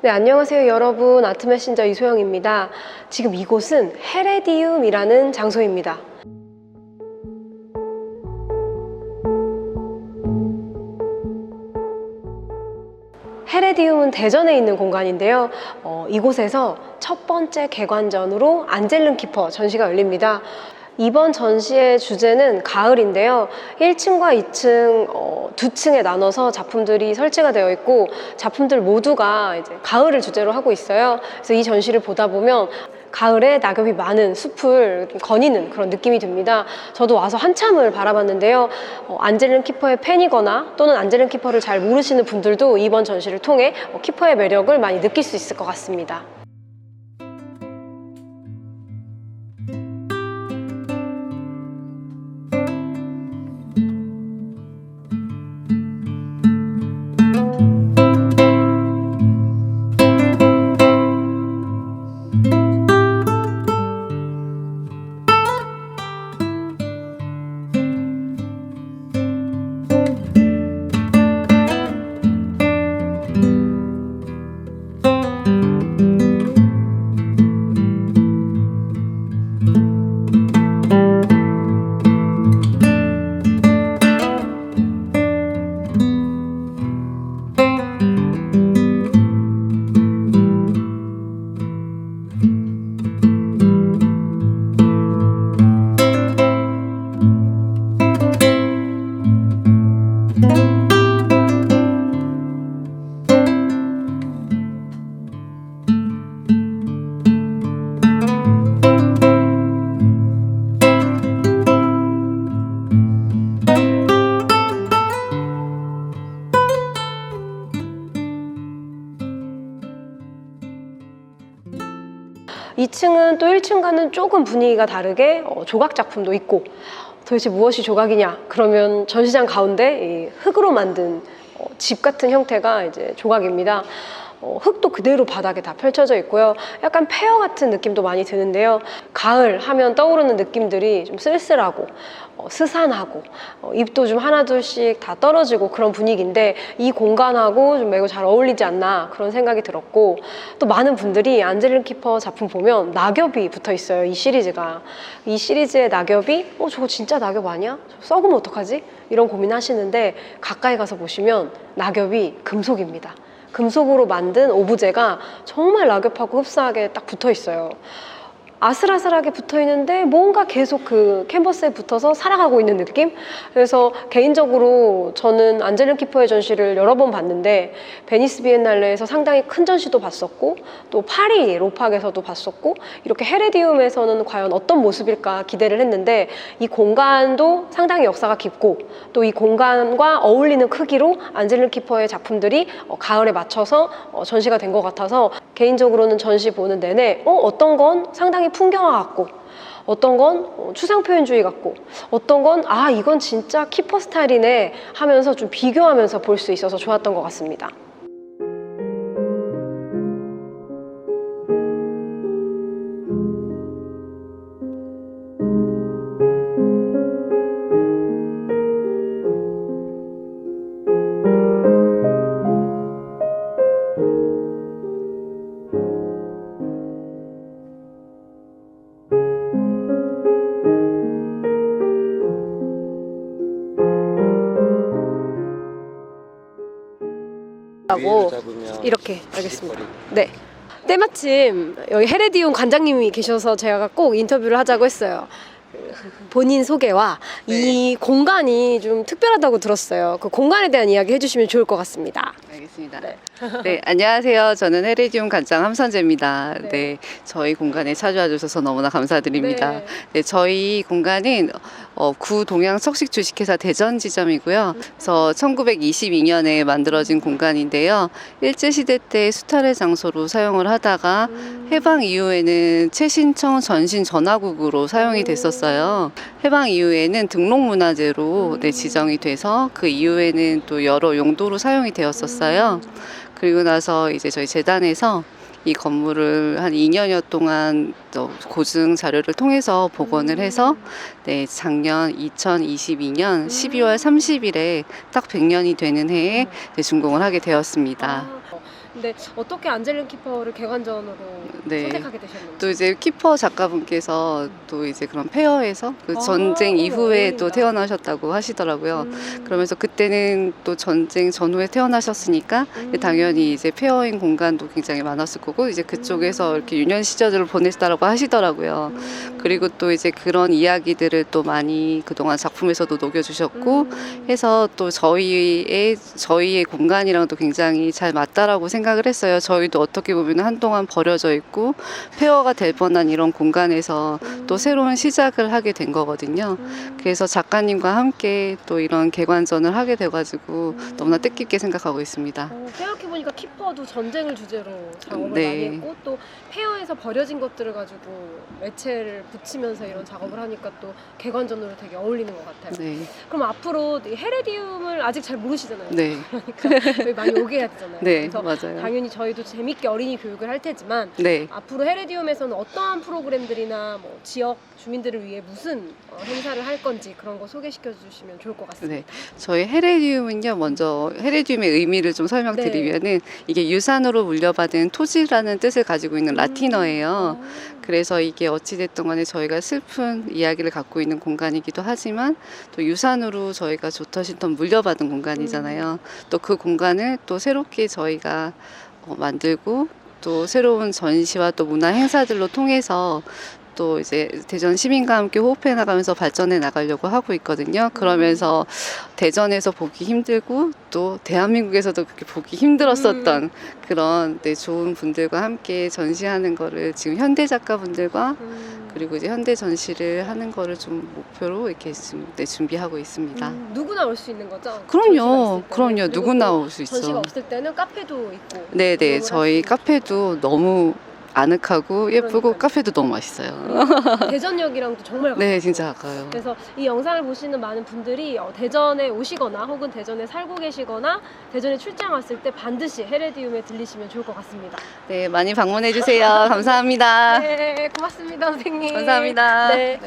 네, 안녕하세요 여러분. 아트 메신저 이소영입니다. 지금 이곳은 헤레디움이라는 장소입니다. 헤레디움은 대전에 있는 공간인데요. 어, 이곳에서 첫 번째 개관전으로 안젤름 키퍼 전시가 열립니다. 이번 전시의 주제는 가을인데요. 1층과 2층 어, 두 층에 나눠서 작품들이 설치가 되어 있고 작품들 모두가 이제 가을을 주제로 하고 있어요. 그래서 이 전시를 보다 보면 가을에 낙엽이 많은 숲을 거니는 그런 느낌이 듭니다. 저도 와서 한참을 바라봤는데요. 어, 안젤름 키퍼의 팬이거나 또는 안젤름 키퍼를 잘 모르시는 분들도 이번 전시를 통해 어, 키퍼의 매력을 많이 느낄 수 있을 것 같습니다. 이층은 또 1층과는 조금 분위기가 다르게 어, 조각 작품도 있고 도대체 무엇이 조각이냐? 그러면 전시장 가운데 이 흙으로 만든 어, 집 같은 형태가 이제 조각입니다. 어, 흙도 그대로 바닥에 다 펼쳐져 있고요. 약간 페어 같은 느낌도 많이 드는데요. 가을 하면 떠오르는 느낌들이 좀 쓸쓸하고 어, 스산하고 어, 잎도 좀 하나둘씩 다 떨어지고 그런 분위기인데 이 공간하고 좀 매우 잘 어울리지 않나 그런 생각이 들었고 또 많은 분들이 안젤린 키퍼 작품 보면 낙엽이 붙어 있어요. 이 시리즈가 이 시리즈의 낙엽이 어 저거 진짜 낙엽 아니야? 저거 썩으면 어떡하지? 이런 고민하시는데 가까이 가서 보시면 낙엽이 금속입니다. 금속으로 만든 오브제가 정말 낙엽하고 흡사하게 딱 붙어 있어요. 아슬아슬하게 붙어 있는데 뭔가 계속 그 캔버스에 붙어서 살아가고 있는 느낌? 그래서 개인적으로 저는 안젤린 키퍼의 전시를 여러 번 봤는데 베니스 비엔날레에서 상당히 큰 전시도 봤었고 또 파리 로팍에서도 봤었고 이렇게 헤레디움에서는 과연 어떤 모습일까 기대를 했는데 이 공간도 상당히 역사가 깊고 또 이 공간과 어울리는 크기로 안젤린 키퍼의 작품들이 어, 가을에 맞춰서 어, 전시가 된 것 같아서 개인적으로는 전시 보는 내내 어, 어떤 건 상당히 풍경화 같고 어떤 건 어, 추상 표현주의 같고 어떤 건 아 이건 진짜 키퍼 스타일이네 하면서 좀 비교하면서 볼 수 있어서 좋았던 것 같습니다. 하고 이렇게 알겠습니다. 네. 때마침 여기 헤레디움 관장님이 계셔서 제가 꼭 인터뷰를 하자고 했어요. 본인 소개와 이 공간이 좀 특별하다고 들었어요. 그 공간에 대한 이야기 해주시면 좋을 것 같습니다. 알겠습니다. 네. 안녕하세요. 저는 헤레디움 간장 함선재입니다. 네. 네. 저희 공간에 찾아와 주셔서 너무나 감사드립니다. 네. 네. 저희 공간은 어, 구 동양 석식 주식회사 대전 지점이고요. 그래서 1922년에 만들어진 공간인데요. 일제시대 때 수탈의 장소로 사용을 하다가 해방 이후에는 최신청 전신 전화국으로 사용이 됐었어요. 해방 이후에는 등록문화재로 네, 지정이 돼서 그 이후에는 또 여러 용도로 사용이 되었었어요. 그리고 나서 이제 저희 재단에서 이 건물을 한 2년여 동안 또 고증 자료를 통해서 복원을 해서 네, 작년 2022년 12월 30일에 딱 100년이 되는 해에 네, 준공을 하게 되었습니다. 아, 근데 어떻게 안젤린 키퍼를 개관전으로 네. 선택하게 되셨는지. 또 이제 키퍼 작가분께서 또 이제 그런 페어에서 그 아, 전쟁 어머, 이후에 또. 태어나셨다고 하시더라고요. 음. 그러면서 그때는 또 전쟁 전후에 태어나셨으니까 음. 당연히 이제 페어인 공간도 굉장히 많았을 거고 이제 그쪽에서 음. 이렇게 유년 시절을 보냈다라고 하시더라고요. 음. 그리고 또 이제 그런 이야기들을 또 많이 그동안 작품에서도 녹여주셨고 음. 해서 또 저희의 저희의 공간이랑도 굉장히 잘 맞다라고 생각을 했어요. 저희도 어떻게 보면 한동안 버려져 있고 폐허가 될 뻔한 이런 공간에서 또 새로운 시작을 하게 된 거거든요. 음. 그래서 작가님과 함께 또 이런 개관전을 하게 돼가지고 음. 너무나 뜻깊게 생각하고 있습니다. 어, 보니까 키퍼도 전쟁을 주제로 작업을 네. 많이 했고 또 페어에서 버려진 것들을 가지고 매체를 붙이면서 이런 작업을 하니까 또 개관전으로 되게 어울리는 것 같아요. 네, 그럼 앞으로 이 헤레디움을 아직 잘 모르시잖아요. 네, 그러니까 저희 많이 오게 해야 되잖아요. 네, 그래서 맞아요. 당연히 저희도 재밌게 어린이 교육을 할 테지만 네. 앞으로 헤레디움에서는 어떠한 프로그램들이나 뭐 지역 주민들을 위해 무슨 어, 행사를 할 건지 그런 거 소개시켜 주시면 좋을 것 같습니다. 네, 저희 헤레디움은요, 먼저 헤레디움의 의미를 좀 설명드리면은 이게 유산으로 물려받은 토지라는 뜻을 가지고 있는 라틴어예요. 음. 그래서 이게 어찌됐든 간에 저희가 슬픈 이야기를 갖고 있는 공간이기도 하지만 또 유산으로 저희가 조터신턴 물려받은 공간이잖아요. 또 그 공간을 또 새롭게 저희가 어, 만들고 또 새로운 전시와 또 문화 행사들로 통해서 또 이제 대전 시민과 함께 호흡해 나가면서 발전해 나가려고 하고 있거든요. 그러면서 대전에서 보기 힘들고 또 대한민국에서도 그렇게 보기 힘들었었던 그런 네, 좋은 분들과 함께 전시하는 거를 지금 현대 작가분들과 음. 그리고 이제 현대 전시를 하는 거를 좀 목표로 이렇게 지금 네, 준비하고 있습니다. 음, 누구나 올 수 있는 거죠? 전시가 그럼요. 그럼요. 누구나 또올수 전시가 있어. 없을 때는 카페도 있고. 네네, 이용을 저희 카페도 너무 아늑하고 예쁘고 그러니까요. 카페도 너무 맛있어요. 있고. 대전역이랑도 정말 가까워요. 네, 진짜 가까워요. 그래서 이 영상을 보시는 많은 분들이 어, 대전에 오시거나 혹은 대전에 살고 계시거나 대전에 출장 왔을 때 반드시 헤레디움에 들리시면 좋을 것 같습니다. 네, 많이 방문해 주세요. 감사합니다. 네, 고맙습니다, 선생님. 감사합니다. 네.